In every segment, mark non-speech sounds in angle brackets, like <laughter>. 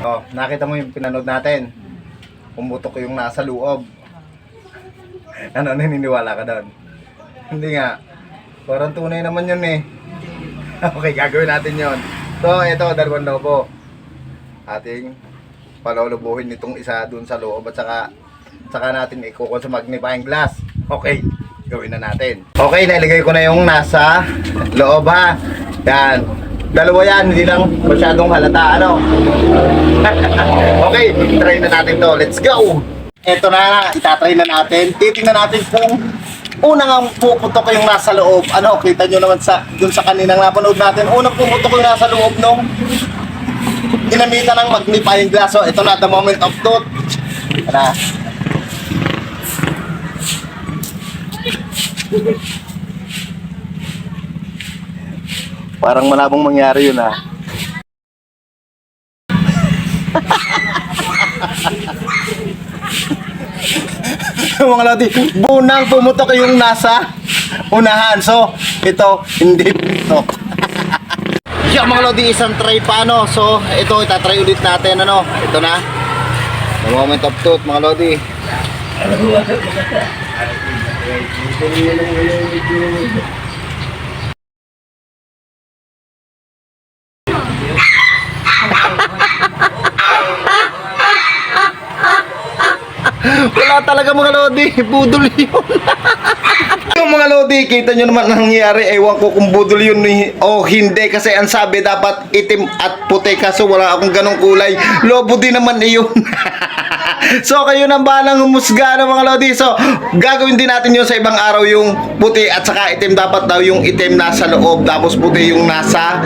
Oh, nakita mo yung pinanood natin. Pumutok yung nasa loob. Ano, naniniwala ka doon? Hindi nga. Parang tunay naman yun eh. <laughs> okay, gagawin natin yon. So, ito, dalawang lobo. Ating palulubuhin itong isa dun sa loob at saka saka natin ikukon sa magnifying glass. Okay, gawin na natin. Okay, nailagay ko na yung nasa loob ha. Yan. Dalawa yan, hindi lang masyadong halata, ano? <laughs> okay, try na natin to. Let's go! Ito na, itatry na natin. Titingnan natin kung unang ang puputok yung nasa loob. Ano, kita nyo naman sa, dun sa kaninang napanood natin. Unang pumutok yung nasa loob nung ginamitan ng magnifying glass. So, ito na, the moment of truth. Tara. Parang malabong mangyari yun ah. <laughs> mga lodi, bunang pumutok yung nasa unahan. So, ito, hindi putok. <laughs> Yung mga lodi, isang try pa ano. So, ito, itatry ulit natin ano. Ito na. The moment of truth, mga lodi. <laughs> Wala talaga mga lodi, budol yun. <laughs> yung mga lodi, kita nyo naman ang nangyayari. Ewan ko kung budol yun o hindi. Kasi ang sabi dapat itim at puti. Kaso wala akong ganong kulay. Lobo din naman iyon. <laughs> so kayo nang balang humusga ng mga lodi. So gagawin din natin yun sa ibang araw yung puti at saka itim. Dapat daw yung itim nasa loob. Tapos puti yung nasa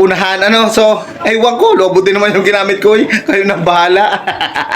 unahan. Ano? So ewan ko, lobo din naman yung ginamit ko. eh. Kayo nang bahala. <laughs>